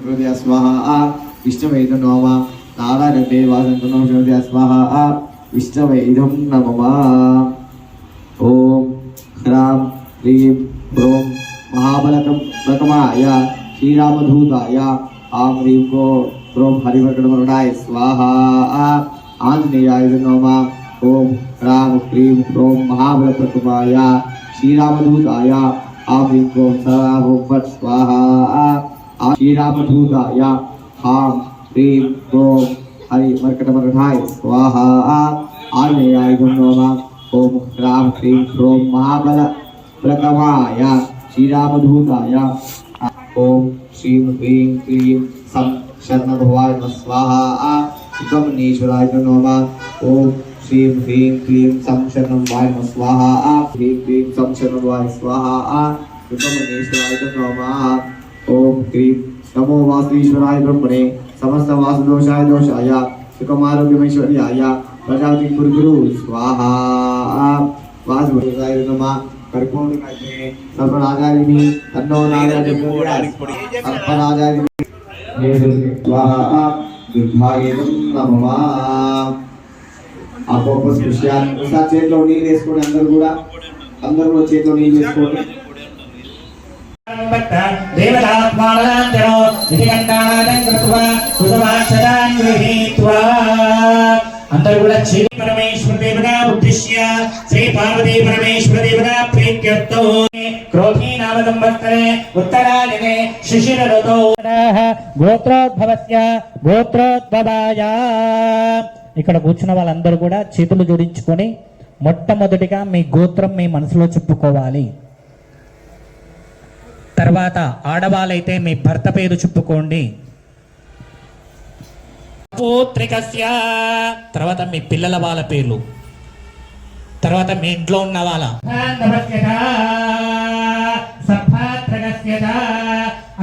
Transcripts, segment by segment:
హృదయ స్వాహ విష్ణువేద నోమ నారాయణే వాసంతునో హృదయ స్వాహ విష్ణువేదం నమమ ఓం హ్రాం హ్రీం హ్రోం మహాబలకం ప్రకమాయ శ్రీరామధూతాయ ఆం హ్రీం గో హ్రోం హరివకటమరుణాయ స్వాహ ఆంజనేయాయ నోమ. ఓం హ్రాం హ్రీం హ్రోం మహాబల శ్రీరామధూతాయ ఆం హ్రీం గోం సదా ఓం ఫట్ స్వాహ శ్రీరామధూతాయ హాం హ్రీం ఓం హరి మర్కటమర్ఘాయ స్వాహ ఆంజనేయాయ నోమ ఓం హ్రాం హ్రీం హ్రోం మహాబల ప్రకమాయ శ్రీరామధూతాయ ఓం శ్రీం హ్రీం క్లీం సం శరణభవాయ నమః స్వాహా సుబ్రహ్మణ్యేశ్వరాయ నమః ఓం శ్రీం హ్రీం క్లీం సం శరణభవాయ నమః స్వాహా హ్రీం క్లీం సం శరణభవాయ స్వాహా సుబ్రహ్మణ్యేశ్వరాయ నమః ఓం క్లీం నమో వాసుఈశ్వరాయ బ్రహ్మణే సమస్త వాసుదోషాయ దోషాయ సుఖమారోగ్యమైశ్వర్యాయ ప్రజాపతి గురు గురు స్వాహా వాసుదేవాయ నమః కర్పూరకాయ సర్వరాజారిని తన్నో నారాయణ సర్వరాజారిని స్వాహా దుర్భాగ్యం నమః ఆ గొప్ప స్పృశ్యాన్ని ఒకసారి చేతిలో నీళ్ళు వేసుకోండి అందరు కూడా. అందరూ కూడా చేతిలో నీళ్ళు వేసుకోండి. దేవతాత్మానందరో నిధికంఠానాదం కృత్వా కుసుమాక్షరాన్ గృహీత్వా అందరూ కూడా శ్రీ పరమేశ్వర దేవుగా ఉద్దేశ్య శ్రీ పార్వతీ పరమేశ్వర దేవుగా ప్రీత్యర్థో క్రోధీ నామ సంవత్సరే ఉత్తరాయణే శిశిర ఋతో గోత్రోద్భవస్య గోత్రోద్భవాయ. ఇక్కడ కూర్చున్న వాళ్ళందరూ కూడా చేతులు జోడించుకొని మొట్టమొదటిగా మీ గోత్రం మీ మనసులో చెప్పుకోవాలి. తర్వాత ఆడవాళ్ళైతే మీ భర్త పేరు చెప్పుకోండి. పూత్రికస్య తర్వాత మీ పిల్లల వాళ్ళ పేర్లు. తర్వాత మీ ఇంట్లో ఉన్న వాళ్ళ.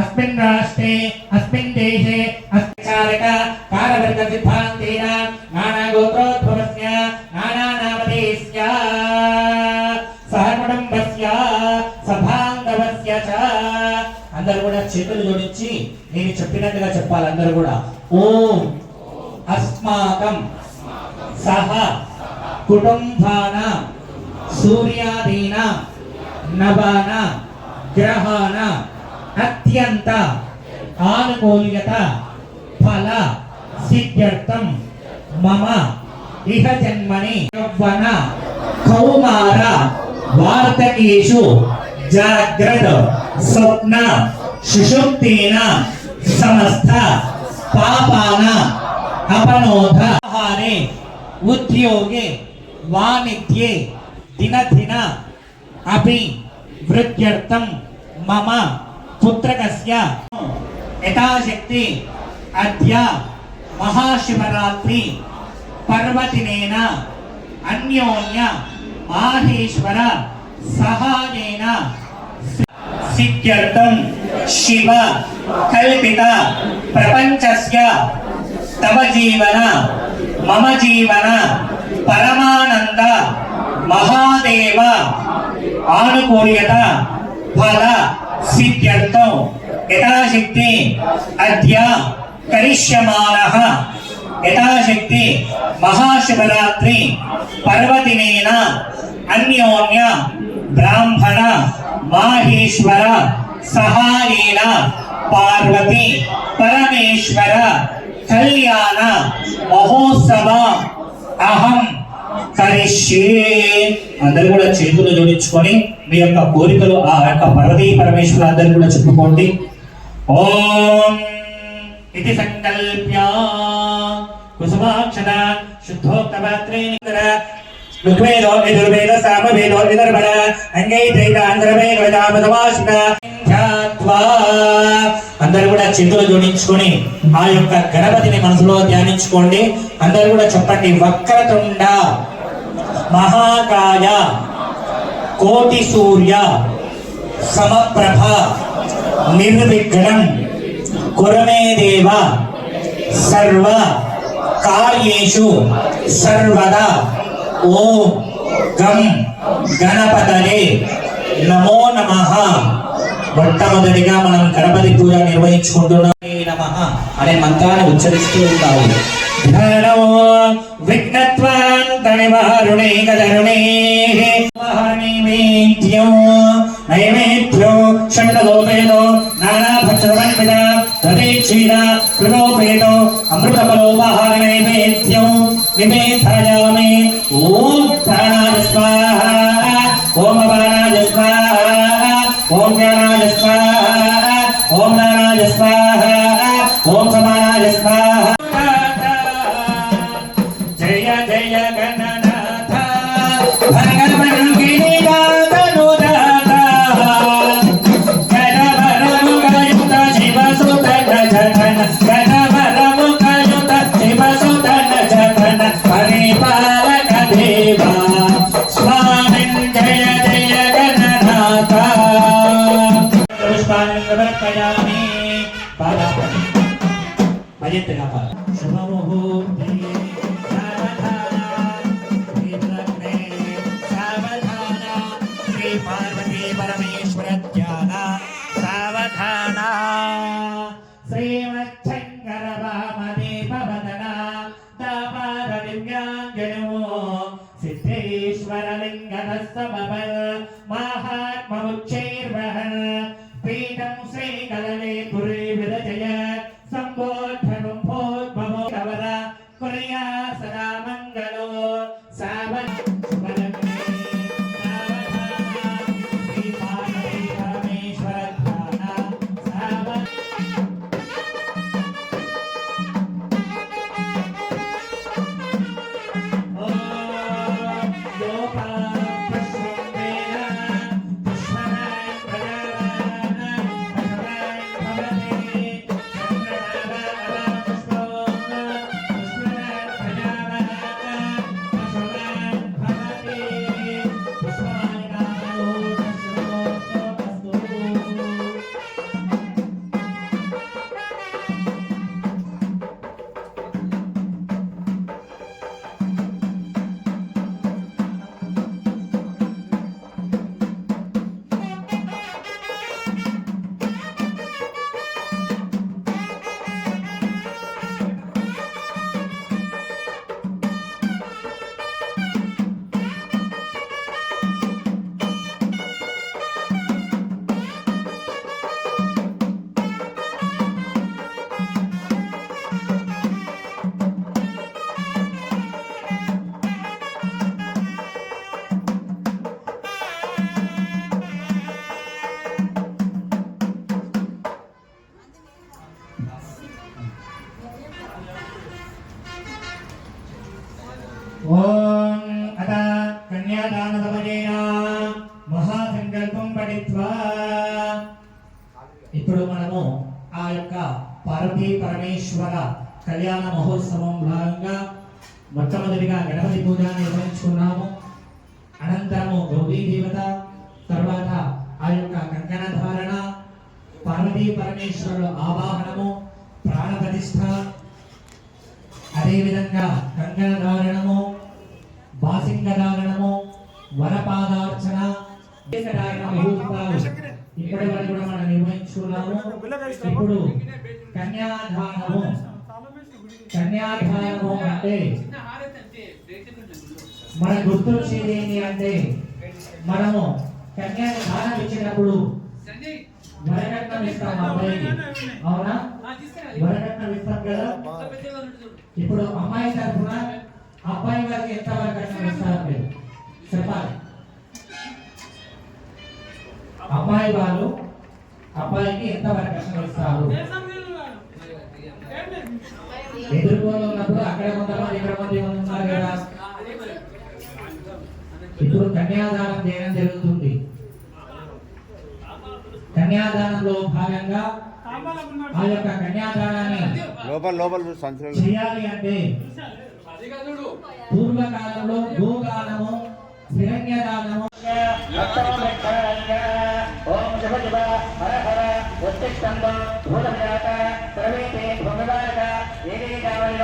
అస్మిన్ రాష్ట్రే అస్మిన్ దేశే అస్కారక కారవర్గ సిద్ధాంతేన నానా గోత్రోద్భవస్య నానా నామధేస్య సహకుటుంబస్య సభాంగవస్య చ. అందరూ కూడా చేతులు జోడించి నేను చెప్పినట్టుగా చెప్పాలి అందరూ కూడా. ఓం అస్మాకం సహ కుటుంబాన సూర్యాదీన నవాన గ్రహాన అత్యంత ఆనుకూల్యత ఫల సిద్ధ్యర్థం మమ ఇహ జన్మని యౌవన కౌమార వార్తకేషు జాగ్రత్త స్వప్న సుషుప్తేన సమస్త పాపాన అపనోధ ఆహారే ఉద్యోగే వాణిజ్యే దినదిన అపి వృత్యర్థం మమ పుత్రకస్య యథాశక్తి అద్య మహాశివరాత్రి పర్వతినేన అన్యోన్య మాహేశ్వర సహాయేన సిద్ధ్యర్థం శివ కల్పిత ప్రపంచస్య తవ జీవన మమ జీవన పరమానంద మహాదేవ ఆనుకూల్యత ఫల సిద్ధ్యర్థం యథాశక్తి అద్య కరిష్యమాన. యథాశక్తి మహాశివరాత్రి పర్వదినేన అన్యోన్య బ్రాహ్మణ మాహేశ్వర సహాయేన పార్వతి పరమేశ్వర కళ్యాణ మహోత్సవ. అహం కరిష్యే. అందరు కూడా చేతులు జోడించుకొని మీ యొక్క కోరికలు ఆ యొక్క పర్వతీ పరమేశ్వర అందరు కూడా చెప్పుకోండి. ఓం ఇది సంకల్ప్య కుసుమాక్షర శుద్ధోక్తపాత్రే ఋగ్వేదో యజుర్వేద సామవేదో విదర్భణ అంగై త్రైతాంధ్రవేద అందరూ కూడా చేతులు జోడించుకొని ఆ యొక్క గణపతిని మనసులో ధ్యానించుకోండి. అందరూ కూడా చెప్పండి వక్రతుండ మహాకాయ కోటి సూర్య సమప్రభ నిర్విఘ్నం. కురమేదేవ సర్వ కార్యేషు సర్వదా. ఓం గం గణపతలే నమో నమ. మొట్టమొదటిగా మనం గణపతి పూజ నిర్వహించుకుంటున్నాం. నమ అనే మంత్రాన్ని ఉచ్చరిస్తూ ఉంటాము. ధనో విఘ్నత్వాంత నివారుణే గదరుణే. నైవేద్యం నైవేద్యం షణ్డలోపేదో నానాభక్షణమన్విత తదేక్షీణ కృతోపేదో అమృతఫలోపహార నైవేద్యం నివేదయామి ఓం ప్రాణాయ స్వాహ ఓం అపానాయ స్వాహ ఓం జ్ఞానాయ స్వాహ ఓం స్వాహ ఓం పరమేశ్వర కళ్యాణ మహోత్సవం భాగంగా మొట్టమొదటిగా గణపతి పూజ నిర్వహించుకున్నాము. అనంతరము గౌరీ దేవత తర్వాత ఆ యొక్క కంకణ ధారణ పార్వతీ పరమేశ్వరుడు ఆవాహనము ప్రాణ ప్రతిష్ఠ అదేవిధంగా కంకణ ధారణము బాసింగ ధారణము వరపాదార్చన ఇక్కడ ఇప్పటి వరకు కూడా మనం నిర్వహించుకున్నాము. ఇప్పుడు కన్యాధానము. కన్యాధానము అంటే మన గుర్తొచ్చేది ఏంటి అంటే మనము కన్యాని దానం ఇచ్చినప్పుడు వరకట్నం ఇస్తాం అబ్బాయికి అవునా? వరకట్నం ఇస్తాం కదా? ఇప్పుడు అమ్మాయి తరఫున అబ్బాయి వారికి ఎంత వరకట్నం ఇస్తారు మీరు? చెప్పాలి. అమ్మాయి వాళ్ళు అబ్బాయికి ఎంత వరకట్నం ఇస్తారు? ఎదుర్కోలు ఉన్నప్పుడు అక్కడ కొంతమంది ఇక్కడ మంది ఉన్నారు కదా ఇప్పుడు కన్యాదానం చేయడం జరుగుతుంది. కన్యాదానంలో భాగంగా ఆ యొక్క కన్యాదానాన్ని లోపల లోపల చేయాలి అంటే పూర్వకాలంలో గోదానము హిరణ్యదానము. ఓం శివ శివ హర హర ఉత్తిష్టం భూతజాత ప్రవేతే ఏకైక కావాలి